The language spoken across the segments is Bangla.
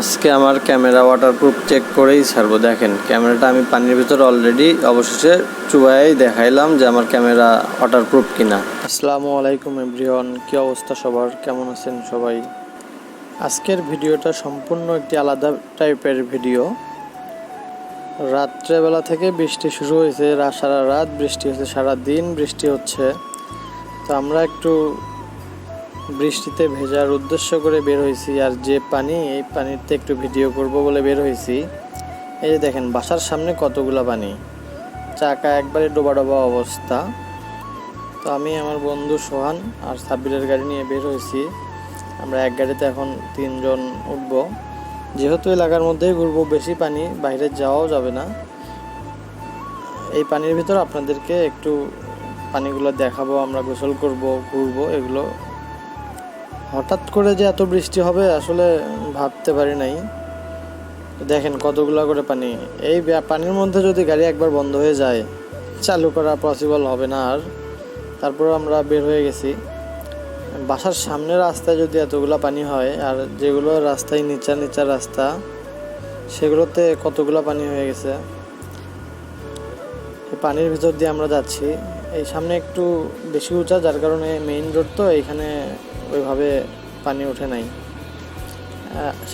আজকে আমার ক্যামেরা ওয়াটারপ্রুফ চেক করেই ছাড়বো, দেখেন। ক্যামেরাটা আমি পানির ভিতরে অলরেডি অবশেষে চুবাই দেখাইলাম যে আমার ক্যামেরা ওয়াটারপ্রুফ কিনা। আসসালামু আলাইকুম এভরিওয়ান, কি অবস্থা সবার? কেমন আছেন সবাই? আজকের ভিডিওটা সম্পূর্ণ একটি আলাদা টাইপের ভিডিও রাত্রেবেলা থেকে বৃষ্টি শুরু হয়েছে সারা রাত বৃষ্টি হচ্ছে সারা দিন বৃষ্টি হচ্ছে। তো আমরা একটু বৃষ্টিতে ভেজার উদ্দেশ্য করে বের হয়েছি আর যে পানি, এই পানিতে একটু ভিডিও করব বলে বের হয়েছি। এই যে দেখেন, বাসার সামনে কতগুলো পানি। চাকা একবারে ডোবা ডোবা অবস্থা। তো আমি আমার বন্ধু সোহান আর সাব্বিরের গাড়ি নিয়ে বের হয়েছি। আমরা এক গাড়িতে এখন তিনজন উঠবো। যেহেতু এলাকার মধ্যেই ঘুরবো, বেশি পানি বাইরে যাওয়াও যাবে না। এই পানির ভিতর আপনাদেরকে একটু পানিগুলো দেখাবো, আমরা গোসল করব, ঘুরবো, এগুলো হঠাৎ করে যে এত বৃষ্টি হবে, আসলে ভাবতে পারি নাই। দেখেন কতগুলা করে পানি। এই পানির মধ্যে যদি গাড়ি একবার বন্ধ হয়ে যায়, চালু করা পসিবল হবে না আর। তারপর আমরা বের হয়ে গেছি। বাসার সামনের রাস্তায় যদি এতগুলো পানি হয়, আর যেগুলো রাস্তায় নিচা নিচা রাস্তা, সেগুলোতে কতগুলো পানি হয়ে গেছে? পানির ভিতর দিয়ে আমরা যাচ্ছি। এই সামনে একটু বেশি উঁচা, যার কারণে মেইন রোড তো এখানে ওইভাবে পানি ওঠে নাই।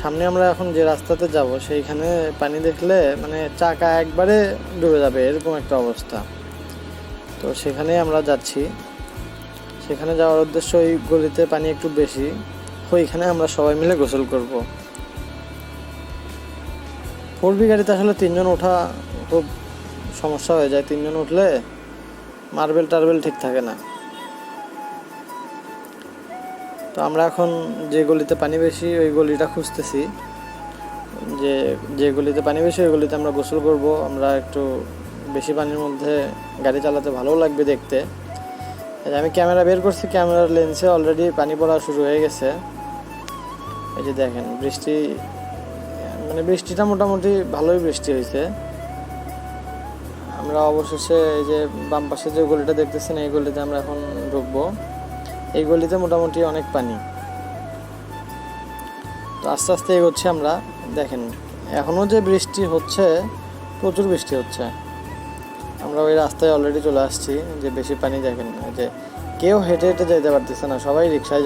সামনে আমরা এখন যে রাস্তাতে যাব, সেইখানে পানি দেখলে মানে চাকা একবারে ডুবে যাবে, এরকম একটা অবস্থা। তো সেখানে আমরা যাচ্ছি। সেখানে যাওয়ার উদ্দেশ্য ওই গলিতে পানি একটু বেশি। ওইখানে আমরা সবাই মিলে গোসল করব। ফোর বি গাড়িতে আসলে তিনজন ওঠা খুব সমস্যা হয়ে যায়। তিনজন উঠলে মার্বেল টার্বেল ঠিক থাকে না। তো আমরা এখন যে গলিতে পানি বেশি, ওই গলিটা খুঁজতেছি। যে যে গলিতে পানি বেশি, ওই গলিতে আমরা গোসল করব। আমরা একটু বেশি পানির মধ্যে গাড়ি চালাতে ভালো লাগবে দেখতে। আমি ক্যামেরা বের করছি, ক্যামেরার লেন্সে অলরেডি পানি পড়া শুরু হয়ে গেছে। এই যে দেখেন, বৃষ্টি মানে বৃষ্টিটা মোটামুটি ভালোই বৃষ্টি হয়েছে। আমরা অবশেষে এই যে বাম পাশে যে গলিটা দেখতেছেন, এই গলিতে আমরা এখন ঢুকবো। এই গলিতে মোটামুটি অনেক পানি। তো আস্তে আস্তে এগোচ্ছি আমরা। দেখেন এখনও যে বৃষ্টি হচ্ছে, প্রচুর বৃষ্টি হচ্ছে। আমরা ওই রাস্তায় অলরেডি চলে আসছি যে বেশি পানি দেখেন যে কেউ হেঁটে হেঁটে যেতে পারতেছে না, সবাই রিক্সায়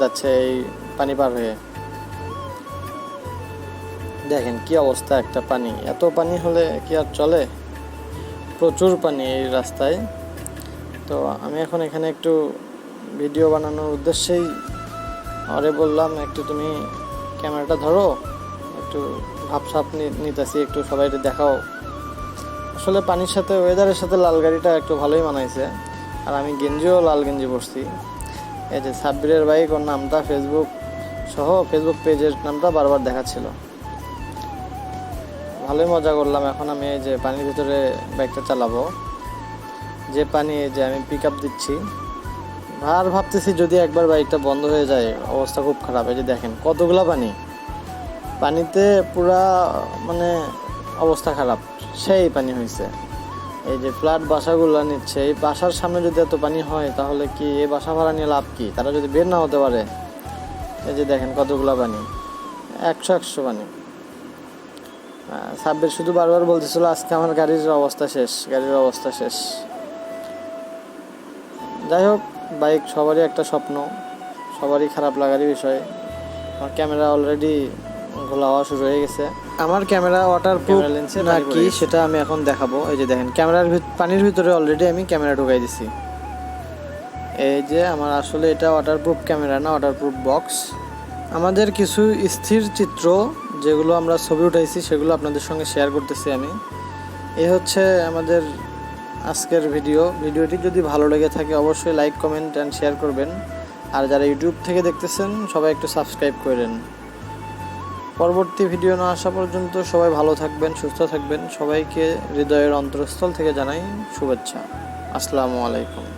যাচ্ছে এই পানি পার হয়ে। দেখেন কি অবস্থা একটা পানি। এত পানি হলে কি আর চলে? প্রচুর পানি এই রাস্তায়। তো আমি এখন এখানে একটু ভিডিও বানানোর উদ্দেশ্যেই আরে বললাম, একটু তুমি ক্যামেরাটা ধরো, একটু ভাবসাপ নিতেছি, একটু সবাই দেখাও। আসলে পানির সাথে ওয়েদারের সাথে লাল গাড়িটা একটু ভালোই মানাইছে। আর আমি গেঞ্জিও লাল গেঞ্জি পরছি। এই যে সাব্বিরের বাইক ওর নামটা ফেসবুক সহ ফেসবুক পেজের নামটা বারবার দেখাচ্ছিল। ভালোই মজা করলাম। এখন আমি এই যে পানির ভিতরে বাইকটা চালাবো। যে পানি এই যে আমি পিক আপ দিচ্ছি। আর ভাবতেছি যদি একবার বাইকটা বন্ধ হয়ে যায়, অবস্থা খুব খারাপ। এই যে দেখেন, কতগুলা পানি। পানিতে পুরা মানে অবস্থা খারাপ। সেই পানি হয়েছে এই যে ফ্ল্যাট বাসাগুলো নিচ্ছে। এই বাসার সামনে যদি এত পানি হয়, তাহলে কি এই বাসা ভাড়া নিয়ে লাভ কি? তারা যদি বের না হতে পারে। এই যে দেখেন কতগুলা পানি। একশো একশো পানি। সাব্বির শুধু বারবার বলতেছিল আজকে আমার গাড়ির অবস্থা শেষ গাড়ির অবস্থা শেষ। যাই হোক বাইক সবারই একটা স্বপ্ন সবারই খারাপ লাগারই বিষয়। আমার ক্যামেরা অলরেডি ঘোলা হওয়া শুরু হয়ে গেছে। আমার ক্যামেরা ওয়াটার প্রুফ না কি সেটা আমি এখন দেখাবো। এই যে দেখেন ক্যামেরার পানির ভিতরে অলরেডি আমি ক্যামেরা ঢুকাই দিছি। এই যে আমার আসলে এটা ওয়াটারপ্রুফ ক্যামেরা না ওয়াটারপ্রুফ বক্স আমাদের কিছু স্থির চিত্র যেগুলো আমরা ছবি উঠাইছি, সেগুলো আপনাদের সঙ্গে শেয়ার করতেছি আমি। এই হচ্ছে আমাদের আজকের ভিডিও ভিডিওটি যদি ভালো লেগে থাকে, অবশ্যই লাইক কমেন্ট অ্যান্ড শেয়ার করবেন। আর যারা ইউটিউব থেকে দেখতেছেন, সবাই একটু সাবস্ক্রাইব করেন। পরবর্তী ভিডিও না আসা পর্যন্ত সবাই ভালো থাকবেন, সুস্থ থাকবেন। সবাইকে হৃদয়ের অন্তরস্থল থেকে জানাই শুভেচ্ছা। আসসালামু আলাইকুম।